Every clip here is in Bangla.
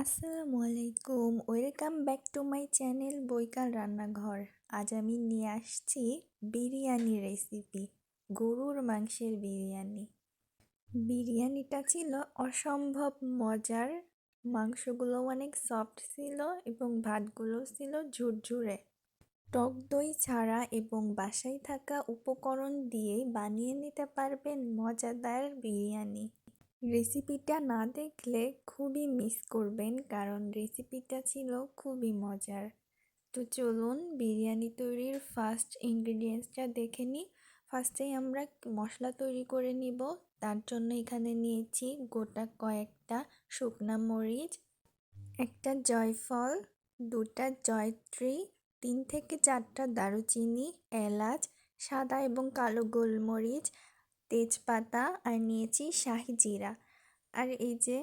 আসসালামু আলাইকুম welcome back to my channel বৈকাল রান্নাঘর। আজ আমি নিয়ে আসছি বিরিয়ানি রেসিপি, গরুর মাংসের বিরিয়ানি। বিরিয়ানিটা ছিল অসম্ভব মজার। মাংসগুলো অনেক সফট ছিল এবং ভাতগুলো ছিল ঝুরঝুরে। টক দই ছাড়া এবং বাসায় থাকা উপকরণ দিয়েই বানিয়ে নিতে পারবেন মজাদার বিরিয়ানি। রেসিপিটা না দেখলে খুবই মিস করবেন, কারণ রেসিপিটা ছিল খুবই মজার। তো চলুন বিরিয়ানি তৈরির ফার্স্ট ইনগ্রিডিয়েন্টসটা দেখে নিই। ফার্স্টেই আমরা মশলা তৈরি করে নিব। তার জন্য এখানে নিয়েছি গোটা কয়েকটা শুকনা মরিচ, একটা জয়ফল, দুটা জয়ত্রী, তিন থেকে চারটা দারুচিনি, এলাচ, সাদা এবং কালো গোলমরিচ তেজপাতা আর নিয়েছি শাহি জিরা। আর এই যে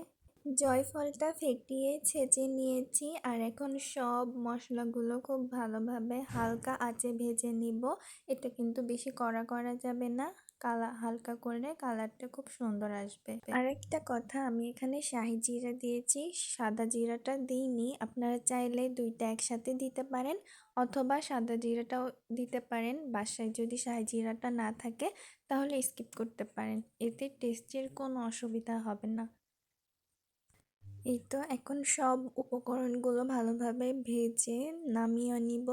জয়ফলটা ফেটিয়ে ছেঁচে নিয়েছি, আর এখন সব মশলাগুলো খুব ভালোভাবে হালকা আঁচে ভেজে নিব। এটা কিন্তু বেশি কড়া করা যাবে না, কালা, হালকা করে কালারটা খুব সুন্দর আসবে। আরেকটা কথা, আমি এখানে শাহি জিরা দিয়েছি, সাদা জিরাটা দিইনি। আপনারা চাইলে দুইটা একসাথে দিতে পারেন, অথবা সাদা জিরাটাও দিতে পারেন। বাসায় যদি শাহি জিরাটা না থাকে তাহলে স্কিপ করতে পারেন। এতে টেস্টের কোনো অসুবিধা হবে না। এই তো এখন সব উপকরণগুলো ভালোভাবে ভেজে নামিয়ে নিব।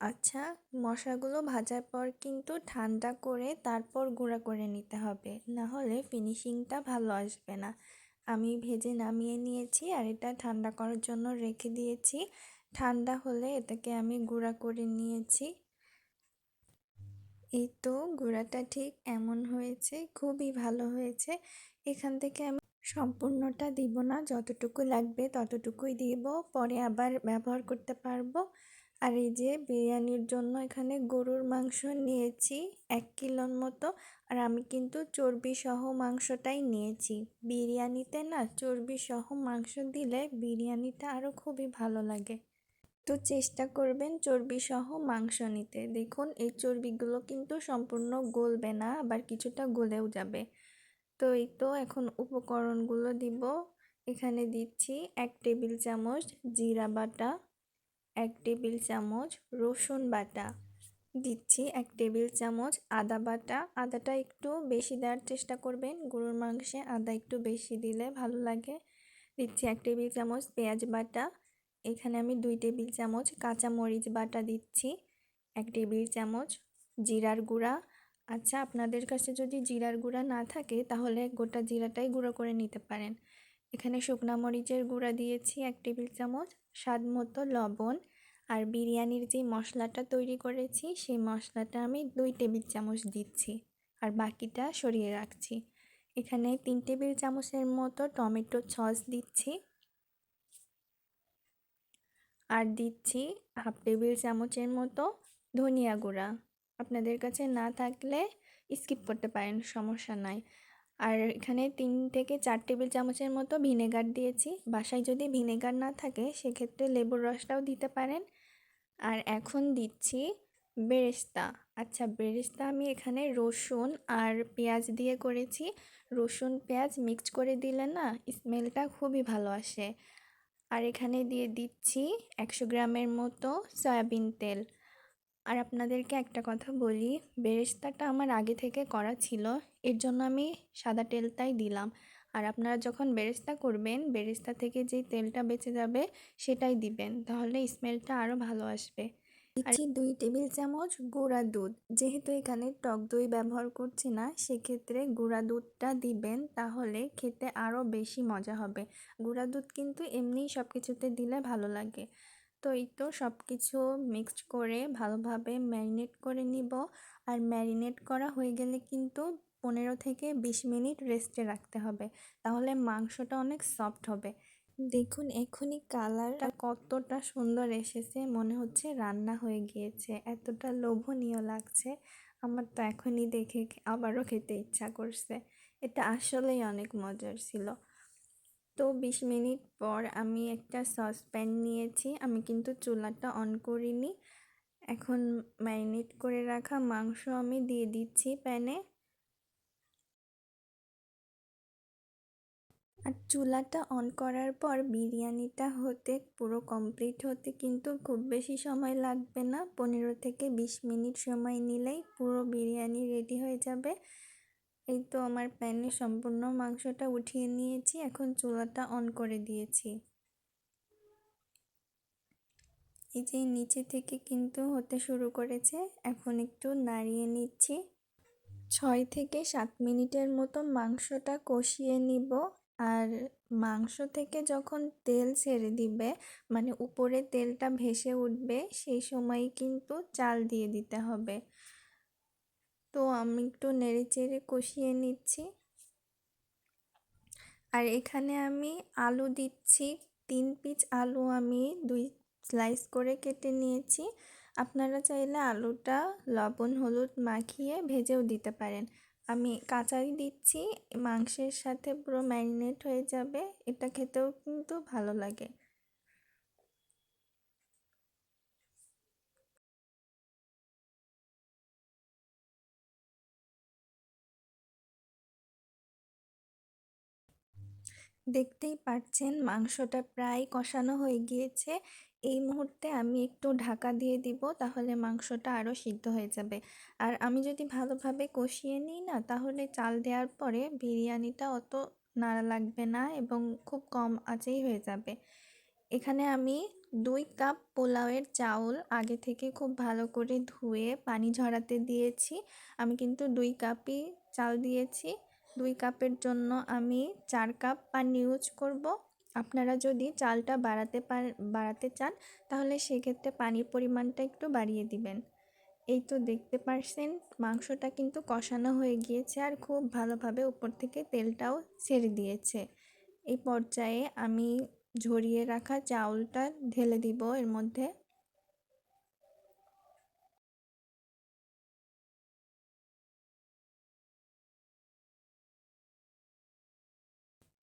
আচ্ছা মশলাগুলো ভাজার পর কিন্তু ঠান্ডা করে তারপর গুঁড়া করে নিতে হবে। না হলে ফিনিশিংটা ভালো আসবে না। আমি ভেজে নামিয়ে নিয়েছি আর এটা ঠান্ডা করার জন্য রেখে দিয়েছি। ঠান্ডা হলে এটাকে আমি গুঁড়া করে নিয়েছি। এই তো গুঁড়াটা ঠিক এমন হয়েছে, খুবই ভালো হয়েছে। এখান থেকে আমি সম্পূর্ণটা দিব না, যতটুকু লাগবে ততটুকুই দিব, পরে আবার ব্যবহার করতে পারব। আর এই যে বিরিয়ানির জন্য এখানে গরুর মাংস নিয়েছি এক কিলোর মতো, আর আমি কিন্তু চর্বি সহ মাংসটাই নিয়েছি। বিরিয়ানিতে না চর্বি সহ মাংস দিলে বিরিয়ানিটা আরও খুবই ভালো লাগে। তো চেষ্টা করবেন চর্বি সহ মাংস নিতে। দেখুন, এই চর্বিগুলো কিন্তু সম্পূর্ণ গলবে না, আবার কিছুটা গলেও যাবে। তো এই তো এখন উপকরণগুলো দিব। এখানে দিচ্ছি এক টেবিল চামচ জিরা বাটা, এক টেবিল চামচ রসুন বাটা, দিচ্ছি এক টেবিল চামচ আদা বাটা। আদাটা একটু বেশি দেওয়ার চেষ্টা করবেন, গরুর মাংসে আদা একটু বেশি দিলে ভালো লাগে। দিচ্ছি এক টেবিল চামচ পেঁয়াজ বাটা এখানে আমি দুই টেবিল চামচ কাঁচা মরিচ বাটা দিচ্ছি, এক টেবিল চামচ জিরার গুঁড়া। আচ্ছা আপনাদের কাছে যদি জিরার গুঁড়া না থাকে, তাহলে গোটা জিরাটাই গুঁড়ো করে নিতে পারেন। এখানে শুকনা মরিচের গুঁড়া দিয়েছি, এক টেবিল চামচ স্বাদ মতো লবণ। আর বিরিয়ানির যে মশলাটা তৈরি করেছি, সেই মশলাটা আমি দুই টেবিল চামচ দিচ্ছি। আর বাকিটা সরিয়ে রাখছি। এখানে তিন টেবিল চামচের মতো টমেটো সস দিচ্ছি। আর দিচ্ছি হাফ টেবিল চামচের মতো ধনিয়া গুঁড়া। আপনাদের কাছে না থাকলে স্কিপ করতে পারেন, সমস্যা নাই। আর এখানে তিন থেকে চার টেবিল চামচের মতো ভিনেগার দিয়েছি। বাসায় যদি ভিনেগার না থাকে, সেক্ষেত্রে লেবুর রসটাও দিতে পারেন। আর এখন দিচ্ছি বেরেস্তা। আচ্ছা বেরেস্তা আমি এখানে রসুন আর পেঁয়াজ দিয়ে করেছি। রসুন, পেঁয়াজ মিক্স করে দিলে না, স্মেলটা খুবই ভালো আসে। আর এখানে দিয়ে দিচ্ছি একশো গ্রামের মতো সয়াবিন তেল। আর আপনাদেরকে একটা কথা বলি, বেরেস্তাটা আমার আগে থেকে করা ছিল, এর জন্য আমি সাদা তেলটাই দিলাম। আর আপনারা যখন বেরেস্তা করবেন, বেরেস্তা থেকে যে তেলটা বেঁচে যাবে সেটাই দিবেন, তাহলে স্মেলটা আরও ভালো আসবে। দিচ্ছি দুই টেবিল চামচ গুঁড়া দুধ। যেহেতু এখানে টক দই ব্যবহার করছি না, সেক্ষেত্রে গুঁড়া দুধটা দিবেন, তাহলে খেতে আরও বেশি মজা হবে। গুঁড়া দুধ কিন্তু এমনিই সব কিছুতে দিলে ভালো লাগে। তো এই তো সব কিছু মিক্সড করে ভালোভাবে ম্যারিনেট করে নিব। আর ম্যারিনেট করা হয়ে গেলে কিন্তু পনেরো থেকে বিশ মিনিট রেস্টে রাখতে হবে। তাহলে মাংসটা অনেক সফট হবে। দেখুন, এখনই কালারটা কতটা সুন্দর এসেছে, মনে হচ্ছে রান্না হয়ে গিয়েছে। এতটা লোভনীয় লাগছে, আমার তো এখনই দেখে আবারও খেতে ইচ্ছা করছে। এটা আসলেই অনেক মজার ছিল। তো বিশ মিনিট পর আমি একটা সসপ্যান নিয়েছি, আমি কিন্তু চুলাটা অন করিনি। এখন ম্যারিনেট করে রাখা মাংস আমি দিয়ে দিচ্ছি প্যানে। আর চুলাটা অন করার পর বিরিয়ানিটা হতে পুরো কমপ্লিট হতে কিন্তু খুব বেশি সময় লাগবে না। পনেরো থেকে বিশ মিনিট সময় নিলেই পুরো বিরিয়ানি রেডি হয়ে যাবে। এই তো আমার প্যানে সম্পূর্ণ মাংসটা উঠিয়ে নিয়েছি, এখন চুলাটা অন করে দিয়েছি। এই যে নিচে থেকে কিন্তু হতে শুরু করেছে, এখন একটু নাড়িয়ে নিচ্ছি। ছয় থেকে সাত মিনিটের মতো মাংসটা কষিয়ে নিব। আর মাংস থেকে যখন তেল ছেড়ে দিবে মানে উপরে তেলটা ভেসে উঠবে, সেই সময় কিন্তু চাল দিয়ে দিতে হবে। তো আমি একটু নেড়ে চেড়ে কষিয়ে নিচ্ছি। আর এখানে আমি আলু দিচ্ছি। তিন পিস আলু আমি দুই স্লাইস করে কেটে নিয়েছি। আপনারা চাইলে আলুটা লবণ, হলুদ মাখিয়ে ভেজেও দিতে পারেন। আমি কাঁচাই দিচ্ছি, মাংসের সাথে পুরো ম্যারিনেট হয়ে যাবে, এটা খেতেও কিন্তু ভালো লাগে। দেখতেই পাচ্ছেন মাংসটা প্রায় কষানো হয়ে গিয়েছে এই মুহূর্তে আমি একটু ঢাকা দিয়ে দিব, তাহলে মাংসটা আরও সিদ্ধ হয়ে যাবে। আর আমি যদি ভালোভাবে কষিয়ে নিই না, তাহলে চাল দেওয়ার পরে বিরিয়ানিটা অত নাড়া লাগবে না এবং খুব কম আঁচেই হয়ে যাবে। এখানে আমি দুই কাপ পোলাওয়ের চাউল আগে থেকে খুব ভালো করে ধুয়ে পানি ঝরাতে দিয়েছি। আমি কিন্তু দুই কাপই চাল দিয়েছি। দুই কাপের জন্য আমি চার কাপ পানি ইউজ করব। আপনারা যদি চালটা বাড়াতে পার, বাড়াতে চান, তাহলে সেক্ষেত্রে পানির পরিমাণটা একটু বাড়িয়ে দিবেন। এই তো দেখতে পারছেন, মাংসটা কিন্তু কষানো হয়ে গিয়েছে আর খুব ভালোভাবে উপর থেকে তেলটাও ছেড়ে দিয়েছে। এই পর্যায়ে আমি ঝরিয়ে রাখা চাউলটা ঢেলে দিব, এর মধ্যে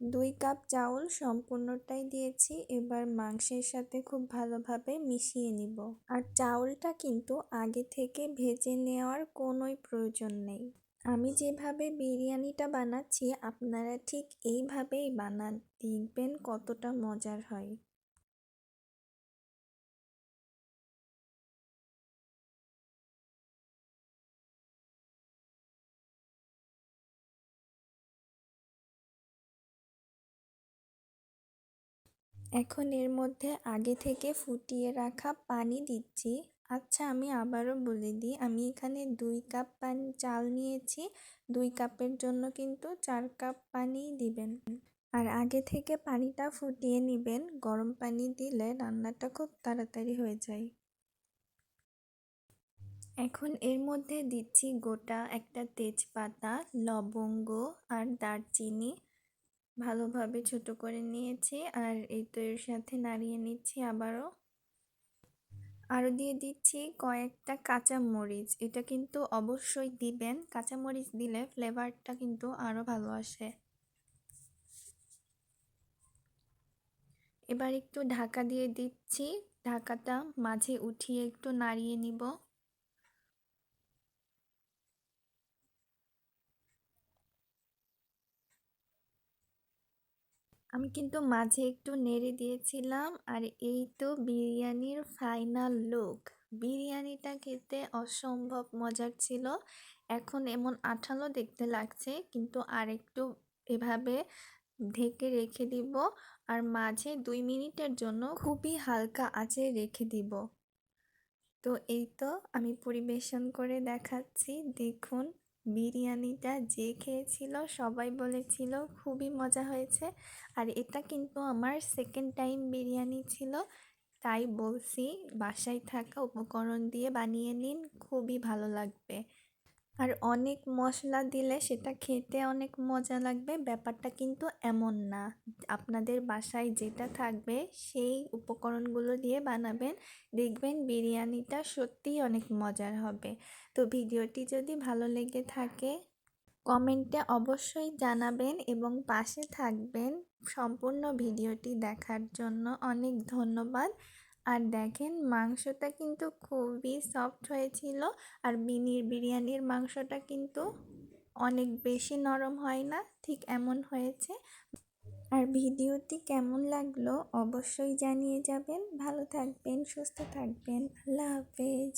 দুই কাপ চাউল সম্পূর্ণটাই দিয়েছি, এবার মাংসের সাথে খুব ভালোভাবে মিশিয়ে নিব। আর চাউলটা কিন্তু আগে থেকে ভেজে নেওয়ার কোনোই প্রয়োজন নেই। আমি যেভাবে বিরিয়ানিটা বানাচ্ছি, আপনারা ঠিক এইভাবেই বানান, দেখবেন কতটা মজার হয়। এখন এর মধ্যে আগে থেকে ফুটিয়ে রাখা পানি দিচ্ছি। আচ্ছা আমি আবারও বলে দিই, আমি এখানে দুই কাপ পানি, চাল নিয়েছি। দুই কাপের জন্য কিন্তু চার কাপ পানি দিবেন। আর আগে থেকে পানিটা ফুটিয়ে নেবেন। গরম পানি দিলে রান্নাটা খুব তাড়াতাড়ি হয়ে যায়। এখন এর মধ্যে দিচ্ছি গোটা একটা তেজপাতা, লবঙ্গ আর দারচিনি। ভালোভাবে ছোট করে নিয়েছি আর এই তো এর সাথে নাড়িয়ে নিচ্ছি আবারও। আরও দিয়ে দিচ্ছি কয়েকটা কাঁচা মরিচ এটা কিন্তু অবশ্যই দিবেন। কাঁচা মরিচ দিলে ফ্লেভারটা কিন্তু আরও ভালো আসে। এবার একটু ঢাকা দিয়ে দিচ্ছি। ঢাকাটা মাঝে উঠিয়ে একটু নাড়িয়ে নিব। আমি কিন্তু মাঝে একটু নেড়ে দিয়েছিলাম। আর এই তো বিরিয়ানির ফাইনাল লুক বিরিয়ানিটা খেতে অসম্ভব মজার ছিল। এখন এমন আঠালো দেখতে লাগছে, কিন্তু আর একটু এভাবে ঢেকে রেখে দিব। আর মাঝে দুই মিনিটের জন্য খুবই হালকা আঁচে রেখে দিব। তো এই তো আমি পরিবেশন করে দেখাচ্ছি। দেখুন। বিরিয়ানিটা যে খেয়েছিল, সবাই বলেছিল খুবই মজা হয়েছে। আর এটা কিন্তু আমার সেকেন্ড টাইম বিরিয়ানি ছিল, তাই বলছি বাসায় থাকা উপকরণ দিয়ে বানিয়ে নিন, খুবই ভালো লাগবে। আর অনেক মশলা দিলে সেটা খেতে অনেক মজা লাগবে। ব্যাপারটা কিন্তু এমন না। আপনাদের বাসায় যেটা থাকবে সেই উপকরণগুলো দিয়ে বানাবেন। দেখবেন বিরিয়ানিটা সত্যিই অনেক মজার হবে। তো ভিডিওটি যদি ভালো লেগে থাকে, কমেন্টে অবশ্যই জানাবেন এবং পাশে থাকবেন। সম্পূর্ণ ভিডিওটি দেখার জন্য অনেক ধন্যবাদ। আর দেখেন মাংসটা কিন্তু খুবই সফট হয়েছিল। আর বিনির বিরিয়ানির মাংসটা কিন্তু অনেক বেশি নরম হয় না, ঠিক এমন হয়েছে। আর ভিডিওটি কেমন লাগল অবশ্যই জানিয়ে যাবেন। ভালো থাকবেন, সুস্থ থাকবেন। আল্লাহ হাফেজ।